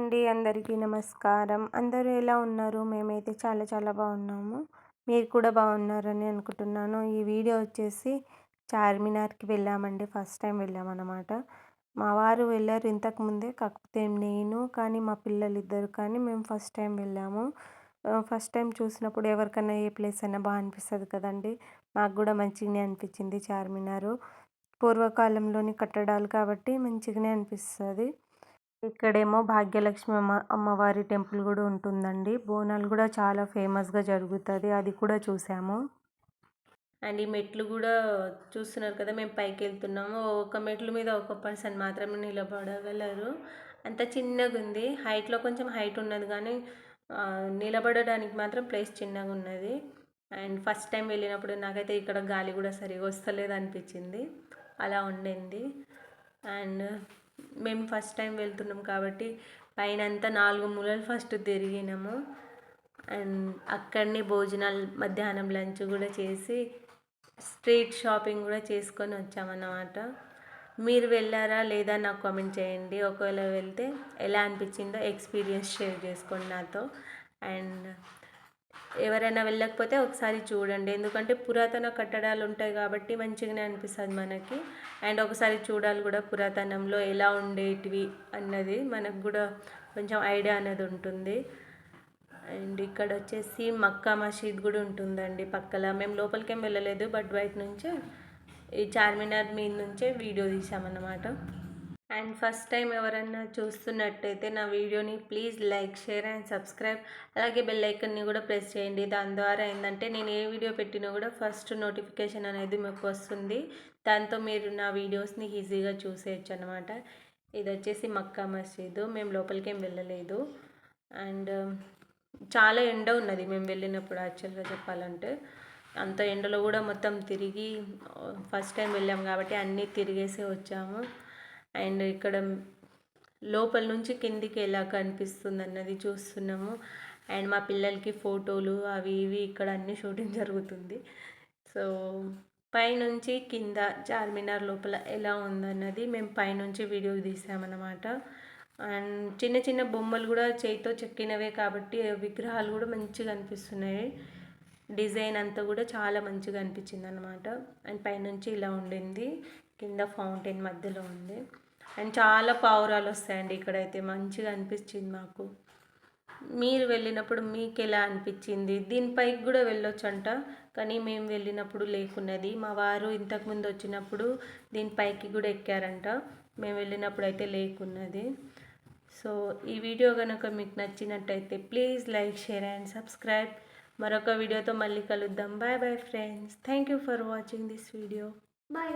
అండి. అందరికీ నమస్కారం. అందరూ ఎలా ఉన్నారు? మేమైతే చాలా చాలా బాగున్నాము. మీరు కూడా బాగున్నారని అనుకుంటున్నాను. ఈ వీడియో వచ్చేసి చార్మినార్కి వెళ్ళామండి. ఫస్ట్ టైం వెళ్ళామన్నమాట. మా వారు వెళ్ళారు ఇంతకుముందే కాకపోతే నేను కానీ మా పిల్లలు ఇద్దరు కానీ మేము ఫస్ట్ టైం వెళ్ళాము. ఫస్ట్ టైం చూసినప్పుడు ఎవరికైనా ఏ ప్లేస్ అయినా బాగా అనిపిస్తుంది కదండి. మాకు కూడా మంచిగానే అనిపించింది చార్మినారు. పూర్వకాలంలోని కట్టడాలు కాబట్టి మంచిగానే అనిపిస్తుంది. ఇక్కడేమో భాగ్యలక్ష్మి అమ్మ అమ్మవారి టెంపుల్ కూడా ఉంటుందండి. బోనాలు కూడా చాలా ఫేమస్గా జరుగుతుంది. అది కూడా చూసాము. అండ్ ఈ మెట్లు కూడా చూస్తున్నారు కదా మేము పైకి వెళ్తున్నాము. ఒక మెట్ల మీద ఒక పర్సన్ మాత్రమే నిలబడగలరు. అంత చిన్నగా ఉంది. హైట్లో కొంచెం హైట్ ఉన్నది కానీ నిలబడడానికి మాత్రం ప్లేస్ చిన్నగా ఉన్నది. అండ్ ఫస్ట్ టైం వెళ్ళినప్పుడు నాకైతే ఇక్కడ గాలి కూడా సరిగా వస్తలేదు అనిపించింది. అలా ఉండింది. అండ్ మేము ఫస్ట్ టైం వెళ్తున్నాం కాబట్టి పైన అంతా నాలుగు మూలలు ఫస్ట్ తిరిగినాము. అండ్ అక్కడనే భోజనాలు మధ్యాహ్నం లంచ్ కూడా చేసి స్ట్రీట్ షాపింగ్ కూడా చేసుకొని వచ్చామన్నమాట. మీరు వెళ్ళారా లేదా నాకు కామెంట్ చేయండి. ఒకవేళ వెళ్తే ఎలా అనిపించిందో ఎక్స్పీరియన్స్ షేర్ చేసుకోండి నాతో. అండ్ ఎవరైనా వెళ్ళకపోతే ఒకసారి చూడండి. ఎందుకంటే పురాతన కట్టడాలు ఉంటాయి కాబట్టి మంచిగానే అనిపిస్తుంది మనకి. అండ్ ఒకసారి చూడాలి కూడా పురాతనంలో ఎలా ఉండేటివి అన్నది మనకు కూడా కొంచెం ఐడియా అనేది ఉంటుంది. అండ్ ఇక్కడ వచ్చేసి మక్కా మసీద్ కూడా ఉంటుందండి పక్కల. మేము లోపలికేం వెళ్ళలేదు బట్ బయట నుంచే ఈ చార్మినార్ మీద నుంచే వీడియో తీసామన్నమాట. అండ్ ఫస్ట్ టైం ఎవరన్నా చూస్తున్నట్టయితే నా వీడియోని please like share and subscribe. అలాగే బెల్ ఐకన్ని కూడా ప్రెస్ చేయండి. దాని ద్వారా ఏంటంటే నేను ఏ వీడియో పెట్టినా కూడా ఫస్ట్ నోటిఫికేషన్ అనేది మీకు వస్తుంది. దాంతో మీరు నా వీడియోస్ని ఈజీగా చూసేయచ్చు అనమాట ఇది వచ్చేసి మక్కా మసీదు. మేము లోపలికి ఏం వెళ్ళలేదు. అండ్ చాలా ఎండ ఉన్నది మేము వెళ్ళినప్పుడు యాక్చువల్గా చెప్పాలంటే. అంత ఎండలో కూడా మొత్తం తిరిగి ఫస్ట్ టైం వెళ్ళాము కాబట్టి అన్నీ తిరిగేసి వచ్చాము. అండ్ ఇక్కడ లోపల నుంచి కిందికి ఎలా కనిపిస్తుంది అన్నది చూస్తున్నాము. అండ్ మా పిల్లలకి ఫోటోలు అవి ఇవి ఇక్కడ అన్ని షూటింగ్ జరుగుతుంది. సో పైనుంచి కింద చార్మినార్ లోపల ఎలా ఉందన్నది మేము పైనుంచి వీడియో తీసామన్నమాట. అండ్ చిన్న చిన్న బొమ్మలు కూడా చేతితో చెక్కినవే కాబట్టి విగ్రహాలు కూడా మంచిగా అనిపిస్తున్నాయి డిజైన్ అంతా కూడా చాలా మంచిగా అనిపించింది అనమాట అండ్ పైనుంచి ఇలా ఉండింది. కింద ఫౌంటైన్ మధ్యలో ఉంది. అండ్ చాలా పావురాలు వస్తాయండి ఇక్కడైతే. మంచిగా అనిపించింది మాకు. మీరు వెళ్ళినప్పుడు మీకు ఎలా అనిపించింది? దీనిపైకి కూడా వెళ్ళొచ్చంట కానీ మేము వెళ్ళినప్పుడు లేకున్నది. మా వారు ఇంతకుముందు వచ్చినప్పుడు దీనిపైకి కూడా ఎక్కారంట. మేము వెళ్ళినప్పుడు అయితే లేకున్నది. సో ఈ వీడియో కనుక మీకు నచ్చినట్టయితే please like share and subscribe. మరొక వీడియోతో మళ్ళీ కలుద్దాం. Bye bye friends. Thank you for watching this video. Bye.